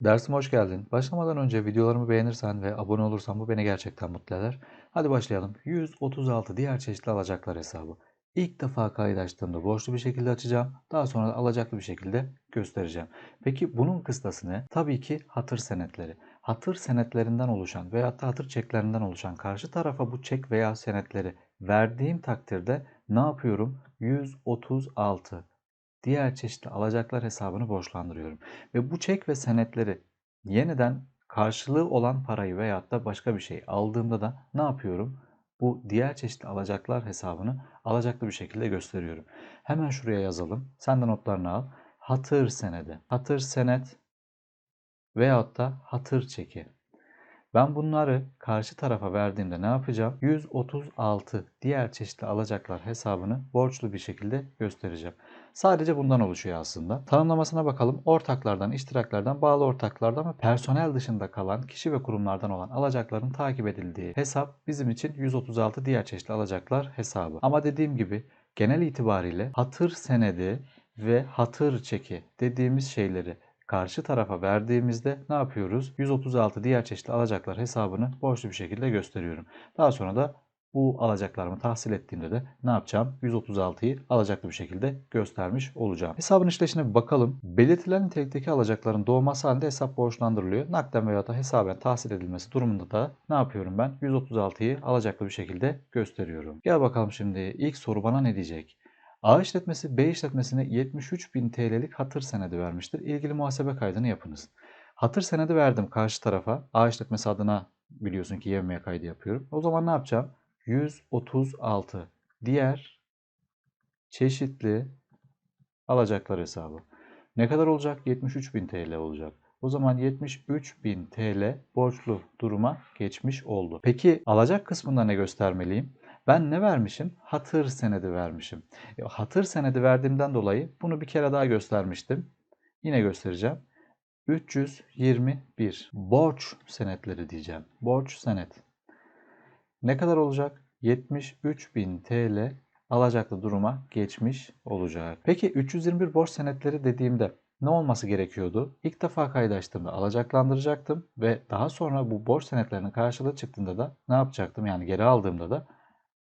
Dersime hoş geldin. Başlamadan önce videolarımı beğenirsen ve abone olursan bu beni gerçekten mutlu eder. Hadi başlayalım. 136 diğer çeşitli alacaklar hesabı. İlk defa kayıt açtığımda borçlu bir şekilde açacağım. Daha sonra da alacaklı bir şekilde göstereceğim. Peki bunun kıstası ne? Tabii ki hatır senetleri. Hatır senetlerinden oluşan veyahut da hatır çeklerinden oluşan karşı tarafa bu çek veya senetleri verdiğim takdirde ne yapıyorum? 136 diğer çeşitli alacaklar hesabını borçlandırıyorum. Ve bu çek ve senetleri yeniden karşılığı olan parayı veyahut da başka bir şey aldığımda da ne yapıyorum? Bu diğer çeşitli alacaklar hesabını alacaklı bir şekilde gösteriyorum. Hemen şuraya yazalım. Sen de notlarını al. Hatır senedi, hatır senet veyahut da hatır çeki. Ben bunları karşı tarafa verdiğimde ne yapacağım? 136 diğer çeşitli alacaklar hesabını borçlu bir şekilde göstereceğim. Sadece bundan oluşuyor aslında. Tanımlamasına bakalım. Ortaklardan, iştiraklerden, bağlı ortaklardan ve personel dışında kalan kişi ve kurumlardan olan alacakların takip edildiği hesap bizim için 136 diğer çeşitli alacaklar hesabı. Ama dediğim gibi genel itibariyle hatır senedi ve hatır çeki dediğimiz şeyleri karşı tarafa verdiğimizde ne yapıyoruz? 136 diğer çeşitli alacaklar hesabını borçlu bir şekilde gösteriyorum. Daha sonra da bu alacaklarımı tahsil ettiğimde de ne yapacağım? 136'yı alacaklı bir şekilde göstermiş olacağım. Hesabın işleyişine bir bakalım. Belirtilen nitelikteki alacakların doğması halinde hesap borçlandırılıyor. Nakden veya da hesaben tahsil edilmesi durumunda da ne yapıyorum ben? 136'yı alacaklı bir şekilde gösteriyorum. Gel bakalım şimdi ilk soru bana ne diyecek? A işletmesi B işletmesine 73.000 TL'lik hatır senedi vermiştir. İlgili muhasebe kaydını yapınız. Hatır senedi verdim karşı tarafa. A işletmesi adına biliyorsun ki yevmiye kaydı yapıyorum. O zaman ne yapacağım? 136 diğer çeşitli alacaklar hesabı. Ne kadar olacak? 73.000 TL olacak. O zaman 73.000 TL borçlu duruma geçmiş oldu. Peki alacak kısmında ne göstermeliyim? Ben ne vermişim? Hatır senedi vermişim. E, hatır senedi verdiğimden dolayı bunu bir kere daha göstermiştim. Yine göstereceğim. 321 borç senetleri diyeceğim. Borç senet. Ne kadar olacak? 73.000 TL alacaklı duruma geçmiş olacak. Peki 321 borç senetleri dediğimde ne olması gerekiyordu? İlk defa kaydı açtığımda alacaklandıracaktım ve daha sonra bu borç senetlerinin karşılığı çıktığında da ne yapacaktım? Yani geri aldığımda da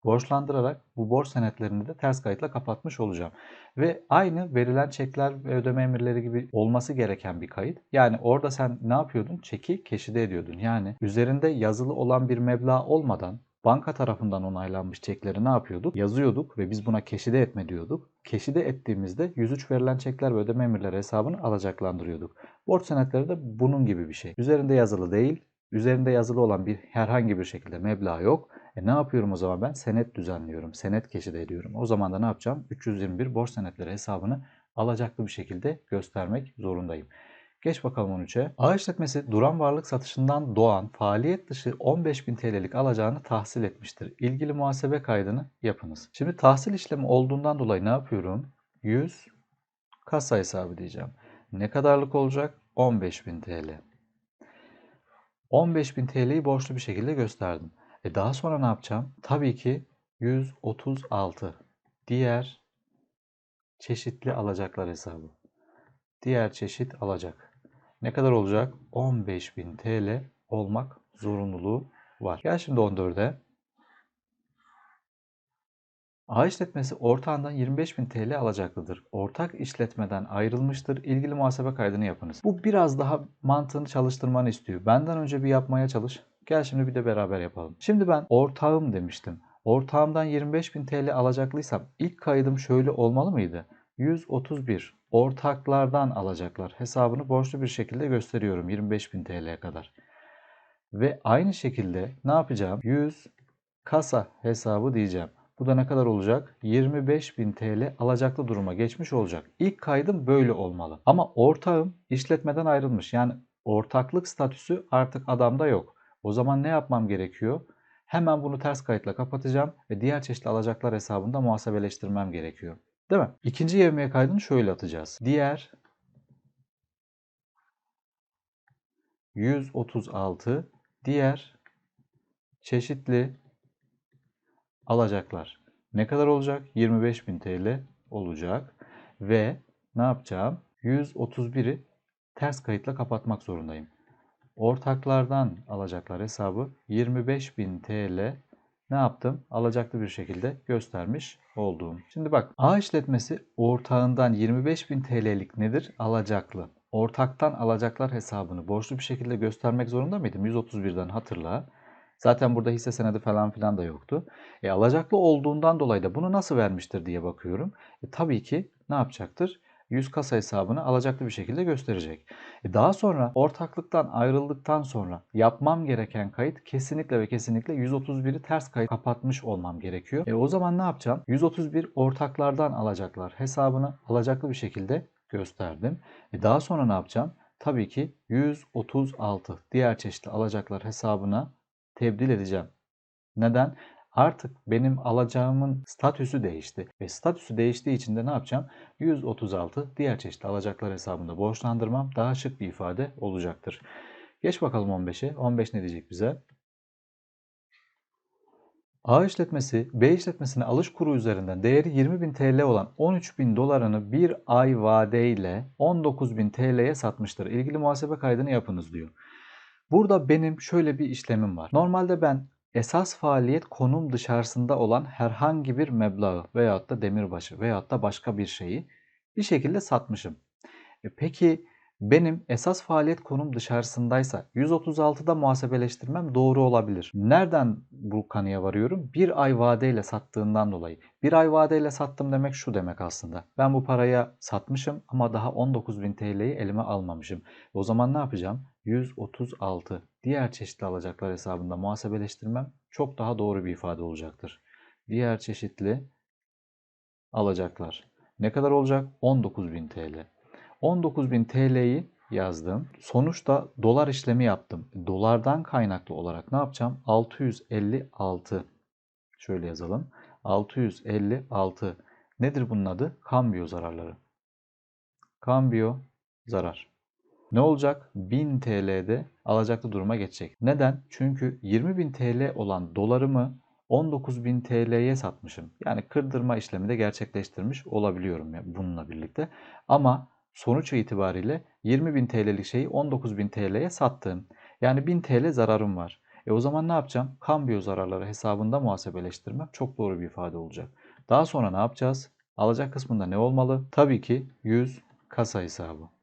borçlandırarak bu borç senetlerini de ters kayıtla kapatmış olacağım. Ve aynı verilen çekler ve ödeme emirleri gibi olması gereken bir kayıt. Yani orada sen ne yapıyordun? Çeki keşide ediyordun. Yani üzerinde yazılı olan bir meblağ olmadan banka tarafından onaylanmış çekleri ne yapıyorduk? Yazıyorduk ve biz buna keşide etme diyorduk. Keşide ettiğimizde 103 verilen çekler ve ödeme emirleri hesabını alacaklandırıyorduk. Borç senetleri de bunun gibi bir şey. Üzerinde yazılı değil, üzerinde yazılı olan bir herhangi bir şekilde meblağ yok. E ne yapıyorum o zaman ben? Senet düzenliyorum. Senet keşide ediyorum. O zaman da ne yapacağım? 321 borç senetleri hesabını alacaklı bir şekilde göstermek zorundayım. Geç bakalım 13'e. A işletmesi duran varlık satışından doğan faaliyet dışı 15.000 TL'lik alacağını tahsil etmiştir. İlgili muhasebe kaydını yapınız. Şimdi tahsil işlemi olduğundan dolayı ne yapıyorum? 100 kasa hesabı diyeceğim. Ne kadarlık olacak? 15.000 TL. 15.000 TL'yi borçlu bir şekilde gösterdim. E daha sonra ne yapacağım? Tabii ki 136 diğer çeşitli alacaklar hesabı. Diğer çeşit alacak. Ne kadar olacak? 15.000 TL olmak zorunluluğu var. Gel şimdi 14'e. A işletmesi ortağından 25.000 TL alacaklıdır. Ortak işletmeden ayrılmıştır. İlgili muhasebe kaydını yapınız. Bu biraz daha mantığını çalıştırmanı istiyor. Benden önce bir yapmaya çalış. Gel şimdi bir de beraber yapalım. Şimdi ben ortağım demiştim. Ortağımdan 25.000 TL alacaklıysam ilk kaydım şöyle olmalı mıydı? 131 ortaklardan alacaklar hesabını borçlu bir şekilde gösteriyorum 25.000 TL'ye kadar. Ve aynı şekilde ne yapacağım? 100 kasa hesabı diyeceğim. Bu da ne kadar olacak? 25.000 TL alacaklı duruma geçmiş olacak. İlk kaydım böyle olmalı. Ama ortağım işletmeden ayrılmış. Yani ortaklık statüsü artık adamda yok. O zaman ne yapmam gerekiyor? Hemen bunu ters kayıtla kapatacağım ve diğer çeşitli alacaklar hesabında muhasebeleştirmem gerekiyor. Değil mi? İkinci yevmiye kaydını şöyle atacağız. Diğer 136 diğer çeşitli alacaklar. Ne kadar olacak? 25.000 TL olacak. Ve ne yapacağım? 131'i ters kayıtla kapatmak zorundayım. Ortaklardan alacaklar hesabı 25.000 TL ne yaptım? Alacaklı bir şekilde göstermiş olduğum. Şimdi bak A işletmesi ortağından 25.000 TL'lik nedir? Alacaklı. Ortaktan alacaklar hesabını borçlu bir şekilde göstermek zorunda mıydım? 131'den hatırla. Zaten burada hisse senedi falan filan da yoktu. E, alacaklı olduğundan dolayı da bunu nasıl vermiştir diye bakıyorum. E, tabii ki ne yapacaktır? 100 kasa hesabını alacaklı bir şekilde gösterecek. E, daha sonra ortaklıktan ayrıldıktan sonra yapmam gereken kayıt kesinlikle ve kesinlikle 131'i ters kayıt kapatmış olmam gerekiyor. E, o zaman ne yapacağım? 131 ortaklardan alacaklar hesabını alacaklı bir şekilde gösterdim. E, daha sonra ne yapacağım? Tabii ki 136 diğer çeşitli alacaklar hesabına tebdil edeceğim. Neden? Artık benim alacağımın statüsü değişti. Ve statüsü değiştiği için de ne yapacağım? 136 diğer çeşitli alacaklar hesabında borçlandırmam daha şık bir ifade olacaktır. Geç bakalım 15'e. 15 ne diyecek bize? A işletmesi B işletmesine alış kuru üzerinden değeri 20.000 TL olan 13.000 dolarını bir ay vadeyle 19.000 TL'ye satmıştır. İlgili muhasebe kaydını yapınız diyor. Burada benim şöyle bir işlemim var. Normalde ben esas faaliyet konum dışarısında olan herhangi bir meblağı veyahut da demirbaşı veyahut da başka bir şeyi bir şekilde satmışım. E peki benim esas faaliyet konum dışarısındaysa 136'da muhasebeleştirmem doğru olabilir. Nereden bu kanıya varıyorum? Bir ay vadeyle sattığından dolayı. Bir ay vadeyle sattım demek şu demek aslında. Ben bu paraya satmışım ama daha 19.000 TL'yi elime almamışım. O zaman ne yapacağım? 136 diğer çeşitli alacaklar hesabında muhasebeleştirmem çok daha doğru bir ifade olacaktır. Diğer çeşitli alacaklar. Ne kadar olacak? 19.000 TL. 19.000 TL'yi yazdım. Sonuçta dolar işlemi yaptım. Dolardan kaynaklı olarak ne yapacağım? 656. Şöyle yazalım. 656. Nedir bunun adı? Kambiyo zararları. Kambiyo zarar. Ne olacak? 1000 TL'de alacaklı duruma geçecek. Neden? Çünkü 20.000 TL olan dolarımı 19.000 TL'ye satmışım. Yani kırdırma işlemi de gerçekleştirmiş olabiliyorum ya bununla birlikte. Ama sonuç itibariyle 20.000 TL'lik şeyi 19.000 TL'ye sattım. Yani 1000 TL zararım var. E o zaman ne yapacağım? Kambiyo zararları hesabında muhasebeleştirmem çok doğru bir ifade olacak. Daha sonra ne yapacağız? Alacak kısmında ne olmalı? Tabii ki 100 kasa hesabı.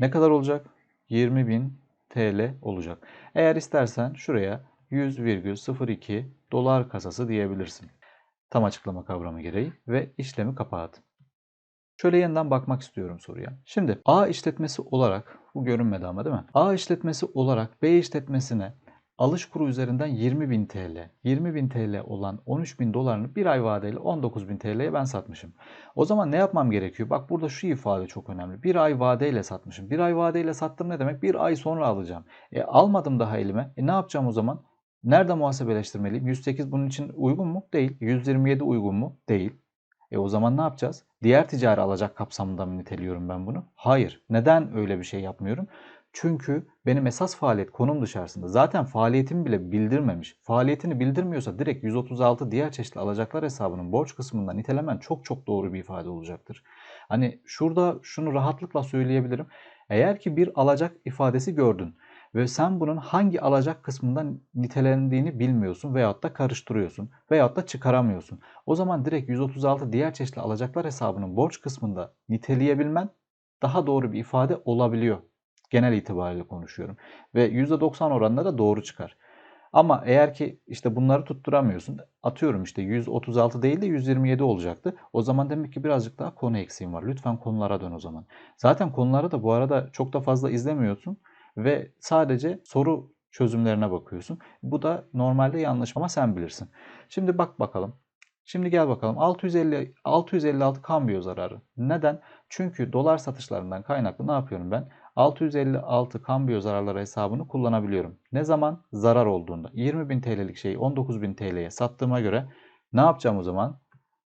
Ne kadar olacak? 20.000 TL olacak. Eğer istersen şuraya 100,02 dolar kasası diyebilirsin. Tam açıklama kavramı gereği ve işlemi kapat. Şöyle yeniden bakmak istiyorum soruya. Şimdi A işletmesi olarak bu görünmedi ama değil mi? A işletmesi olarak B işletmesine alış kuru üzerinden 20.000 TL, 20.000 TL olan 13.000 dolarını bir ay vadeyle 19.000 TL'ye ben satmışım. O zaman ne yapmam gerekiyor? Bak burada şu ifade çok önemli. Bir ay vadeyle satmışım. Bir ay vadeyle sattım ne demek? Bir ay sonra alacağım. E almadım daha elime. E ne yapacağım o zaman? Nerede muhasebeleştirmeliyim? 108 bunun için uygun mu? Değil. 127 uygun mu? Değil. E o zaman ne yapacağız? Diğer ticari alacak kapsamında mı niteliyorum ben bunu? Hayır. Neden öyle bir şey yapmıyorum? Çünkü benim esas faaliyet konum dışarısında. Zaten faaliyetimi bile bildirmemiş. Faaliyetini bildirmiyorsa direkt 136 diğer çeşitli alacaklar hesabının borç kısmından nitelemen çok çok doğru bir ifade olacaktır. Hani şurada şunu rahatlıkla söyleyebilirim. Eğer ki bir alacak ifadesi gördün ve sen bunun hangi alacak kısmından nitelendiğini bilmiyorsun veyahut da karıştırıyorsun veyahut da çıkaramıyorsun. O zaman direkt 136 diğer çeşitli alacaklar hesabının borç kısmında niteleyebilmen daha doğru bir ifade olabiliyor. Genel itibariyle konuşuyorum. Ve %90 oranında da doğru çıkar. Ama eğer ki işte bunları tutturamıyorsun. Atıyorum işte 136 değil de 127 olacaktı. O zaman demek ki birazcık daha konu eksiğin var. Lütfen konulara dön o zaman. Zaten konuları da bu arada çok da fazla izlemiyorsun ve sadece soru çözümlerine bakıyorsun. Bu da normalde yanlış ama sen bilirsin. Şimdi bak bakalım. Şimdi gel bakalım 650 656 kambiyo zararı. Neden? Çünkü dolar satışlarından kaynaklı ne yapıyorum ben? 656 kambiyo zararları hesabını kullanabiliyorum. Ne zaman? Zarar olduğunda. 20.000 TL'lik şeyi 19.000 TL'ye sattığıma göre ne yapacağım o zaman?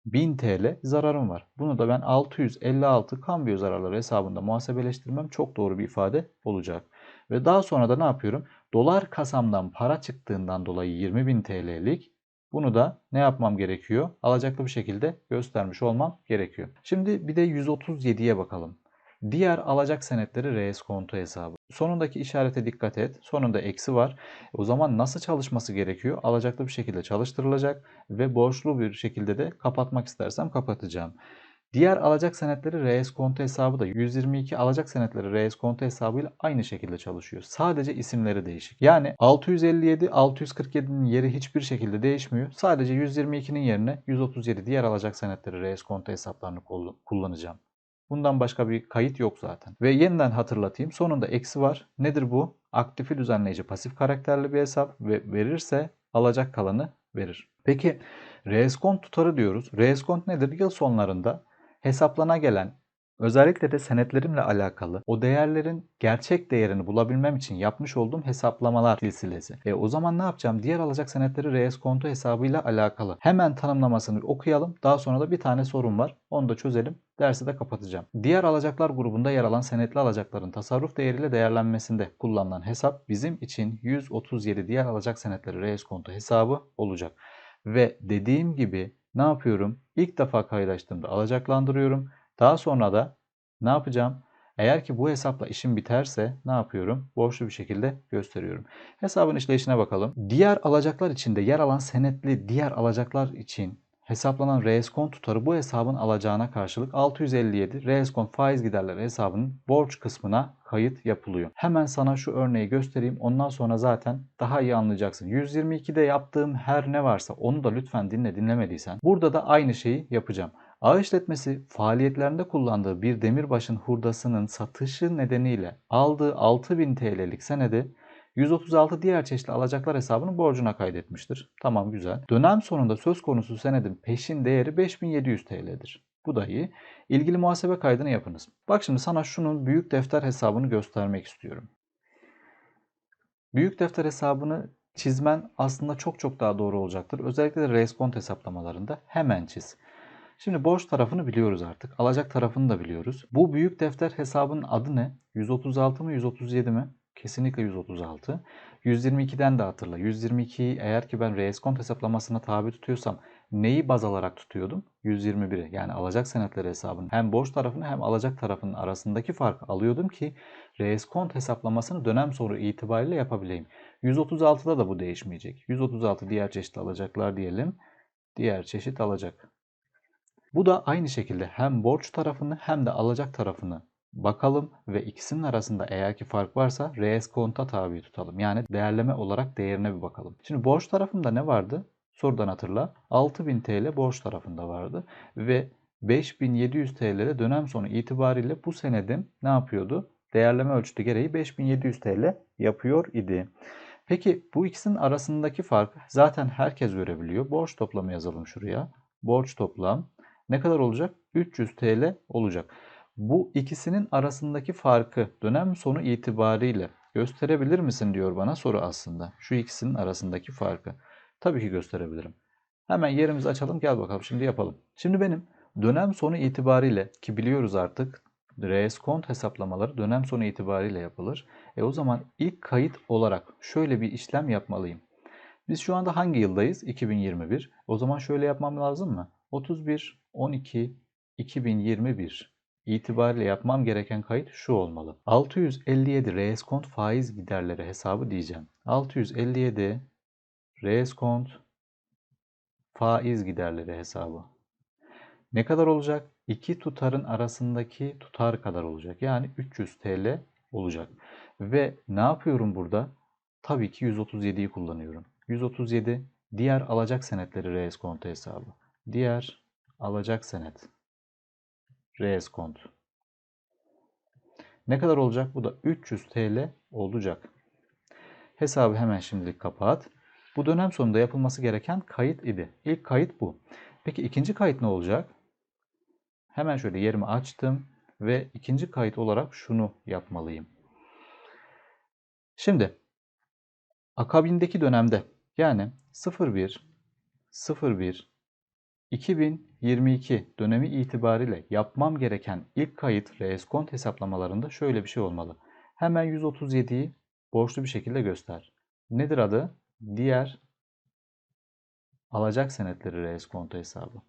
1000 TL zararım var. Bunu da ben 656 kambiyo zararları hesabında muhasebeleştirmem çok doğru bir ifade olacak. Ve daha sonra da ne yapıyorum? Dolar kasamdan para çıktığından dolayı 20.000 TL'lik bunu da ne yapmam gerekiyor? Alacaklı bir şekilde göstermiş olmam gerekiyor. Şimdi bir de 137'ye bakalım. Diğer alacak senetleri reis kontu hesabı. Sonundaki işarete dikkat et. Sonunda eksi var. O zaman nasıl çalışması gerekiyor? Alacaklı bir şekilde çalıştırılacak ve borçlu bir şekilde de kapatmak istersem kapatacağım. Diğer alacak senetleri RS kontu hesabı da 122 alacak senetleri RS kontu hesabıyla aynı şekilde çalışıyor. Sadece isimleri değişik. Yani 657 647'nin yeri hiçbir şekilde değişmiyor. Sadece 122'nin yerine 137 diğer alacak senetleri RS kontu hesaplarını kullanacağım. Bundan başka bir kayıt yok zaten. Ve yeniden hatırlatayım. Sonunda eksi var. Nedir bu? Aktifi düzenleyici pasif karakterli bir hesap ve verirse alacak kalanı verir. Peki reskont tutarı diyoruz. Reskont nedir? Yıl sonlarında hesaplana gelen özellikle de senetlerimle alakalı o değerlerin gerçek değerini bulabilmem için yapmış olduğum hesaplamalar silsilesi. E o zaman ne yapacağım? Diğer alacak senetleri RS kontu hesabıyla alakalı. Hemen tanımlamasını okuyalım. Daha sonra da bir tane sorun var. Onu da çözelim. Dersi de kapatacağım. Diğer alacaklar grubunda yer alan senetli alacakların tasarruf değeriyle değerlenmesinde kullanılan hesap bizim için 137 diğer alacak senetleri RS kontu hesabı olacak. Ve dediğim gibi ne yapıyorum? İlk defa kaydaştığımda alacaklandırıyorum. Daha sonra da ne yapacağım? Eğer ki bu hesapla işim biterse ne yapıyorum? Borçlu bir şekilde gösteriyorum. Hesabın işleyişine bakalım. Diğer alacaklar içinde yer alan senetli diğer alacaklar için hesaplanan reskont tutarı bu hesabın alacağına karşılık 657 reskont faiz giderleri hesabının borç kısmına kayıt yapılıyor. Hemen sana şu örneği göstereyim. Ondan sonra zaten daha iyi anlayacaksın. 122'de yaptığım her ne varsa onu da lütfen dinle dinlemediysen. Burada da aynı şeyi yapacağım. Ağ işletmesi faaliyetlerinde kullandığı bir demirbaşın hurdasının satışı nedeniyle aldığı 6000 TL'lik senedi 136 diğer çeşitli alacaklar hesabının borcuna kaydetmiştir. Tamam güzel. Dönem sonunda söz konusu senedin peşin değeri 5700 TL'dir. Bu da iyi. İlgili muhasebe kaydını yapınız. Bak şimdi sana şunun büyük defter hesabını göstermek istiyorum. Büyük defter hesabını çizmen aslında çok çok daha doğru olacaktır. Özellikle de reskont hesaplamalarında hemen çiz. Şimdi borç tarafını biliyoruz artık. Alacak tarafını da biliyoruz. Bu büyük defter hesabının adı ne? 136 mı 137 mi? Kesinlikle 136. 122'den de hatırla. 122'yi eğer ki ben reskont hesaplamasına tabi tutuyorsam neyi baz alarak tutuyordum? 121'i yani alacak senetleri hesabının hem borç tarafını hem alacak tarafının arasındaki farkı alıyordum ki reskont hesaplamasını dönem sonu itibariyle yapabileyim. 136'da da bu değişmeyecek. 136 diğer çeşit alacaklar diyelim. Diğer çeşit alacak. Bu da aynı şekilde hem borç tarafını hem de alacak tarafını bakalım ve ikisinin arasında eğer ki fark varsa reeskonta tabi tutalım. Yani değerleme olarak değerine bir bakalım. Şimdi borç tarafında ne vardı? Sorudan hatırla. 6000 TL borç tarafında vardı ve 5700 TL'de dönem sonu itibariyle bu senedim ne yapıyordu? Değerleme ölçütü gereği 5700 TL yapıyor idi. Peki bu ikisinin arasındaki fark zaten herkes görebiliyor. Borç toplamı yazalım şuraya. Borç toplam ne kadar olacak? 300 TL olacak. Bu ikisinin arasındaki farkı dönem sonu itibariyle gösterebilir misin diyor bana soru aslında. Şu ikisinin arasındaki farkı. Tabii ki gösterebilirim. Hemen yerimizi açalım gel bakalım şimdi yapalım. Şimdi benim dönem sonu itibariyle ki biliyoruz artık reskont hesaplamaları dönem sonu itibariyle yapılır. E o zaman ilk kayıt olarak şöyle bir işlem yapmalıyım. Biz şu anda hangi yıldayız? 2021. O zaman şöyle yapmam lazım mı? 31 12 2021 itibariyle yapmam gereken kayıt şu olmalı. 657 reskont faiz giderleri hesabı diyeceğim. 657 reskont faiz giderleri hesabı. Ne kadar olacak? İki tutarın arasındaki tutar kadar olacak. Yani 300 TL olacak. Ve ne yapıyorum burada? Tabii ki 137'yi kullanıyorum. 137 diğer alacak senetleri reeskonto hesabı. Diğer alacak senet. Reeskont. Ne kadar olacak? Bu da 300 TL olacak. Hesabı hemen şimdilik kapat. Bu dönem sonunda yapılması gereken kayıt idi. İlk kayıt bu. Peki ikinci kayıt ne olacak? Hemen şöyle yerimi açtım ve ikinci kayıt olarak şunu yapmalıyım. Şimdi akabindeki dönemde yani 01 01 2022 dönemi itibariyle yapmam gereken ilk kayıt reskont hesaplamalarında şöyle bir şey olmalı. Hemen 137'yi borçlu bir şekilde göster. Nedir adı? Diğer alacak senetleri reskonto hesabı.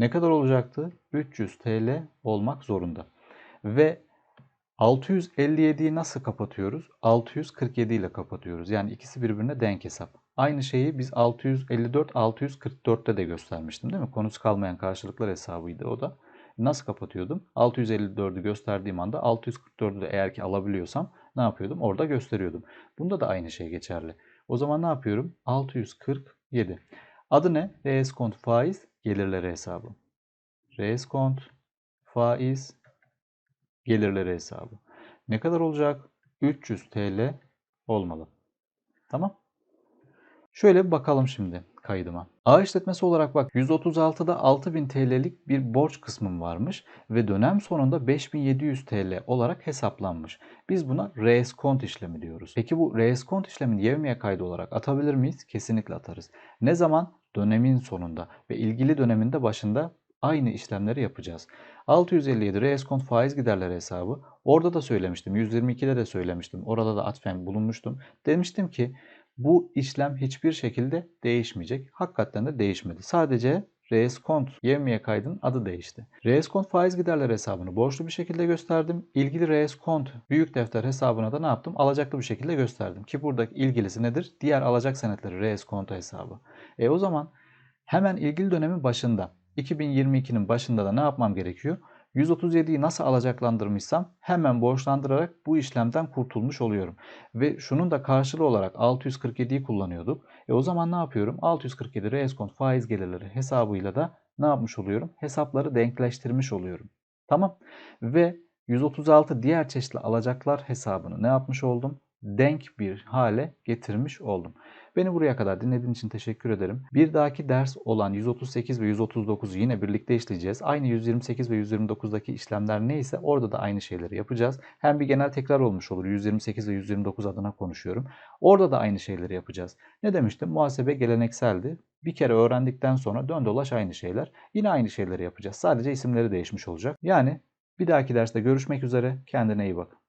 ne kadar olacaktı? 300 TL olmak zorunda. Ve 657'yi nasıl kapatıyoruz? 647 ile kapatıyoruz. Yani ikisi birbirine denk hesap. Aynı şeyi biz 654 644'te de göstermiştim değil mi? Konusu kalmayan karşılıklar hesabıydı o da. Nasıl kapatıyordum? 654'ü gösterdiğim anda 644'ü de eğer ki alabiliyorsam ne yapıyordum? Orada gösteriyordum. Bunda da aynı şey geçerli. O zaman ne yapıyorum? 647. Adı ne? Reeskont faiz gelirleri hesabı. Reeskont faiz gelirleri hesabı. Ne kadar olacak? 300 TL olmalı. Tamam. Şöyle bir bakalım şimdi kaydıma. A işletmesi olarak bak 136'da 6000 TL'lik bir borç kısmım varmış ve dönem sonunda 5700 TL olarak hesaplanmış. Biz buna reeskont işlemi diyoruz. Peki bu reeskont işlemini yevmiye kaydı olarak atabilir miyiz? Kesinlikle atarız. Ne zaman? Dönemin sonunda ve ilgili döneminde başında aynı işlemleri yapacağız. 657 reeskont faiz giderleri hesabı. Orada da söylemiştim. 122'de de söylemiştim. Orada da atfen bulunmuştum. Demiştim ki bu işlem hiçbir şekilde değişmeyecek. Hakikaten de değişmedi. Sadece reeskont yevmiye kaydın adı değişti. Reeskont faiz giderleri hesabını borçlu bir şekilde gösterdim. İlgili reeskont büyük defter hesabına da ne yaptım? Alacaklı bir şekilde gösterdim. Ki buradaki ilgilisi nedir? Diğer alacak senetleri reeskont hesabı. E o zaman hemen ilgili dönemin başında 2022'nin başında da ne yapmam gerekiyor? 137'yi nasıl alacaklandırmışsam hemen borçlandırarak bu işlemden kurtulmuş oluyorum. Ve şunun da karşılığı olarak 647'yi kullanıyorduk. E o zaman ne yapıyorum? 647 reeskont faiz gelirleri hesabıyla da ne yapmış oluyorum? Hesapları denkleştirmiş oluyorum. Tamam. Ve 136 diğer çeşitli alacaklar hesabını ne yapmış oldum? Denk bir hale getirmiş oldum. Beni buraya kadar dinlediğin için teşekkür ederim. Bir dahaki ders olan 138 ve 139'u yine birlikte işleyeceğiz. Aynı 128 ve 129'daki işlemler neyse orada da aynı şeyleri yapacağız. Hem bir genel tekrar olmuş olur. 128 ve 129 adına konuşuyorum. Orada da aynı şeyleri yapacağız. Ne demiştim? Muhasebe gelenekseldi. Bir kere öğrendikten sonra dön dolaş aynı şeyler. Yine aynı şeyleri yapacağız. Sadece isimleri değişmiş olacak. Yani bir dahaki derste görüşmek üzere. Kendine iyi bak.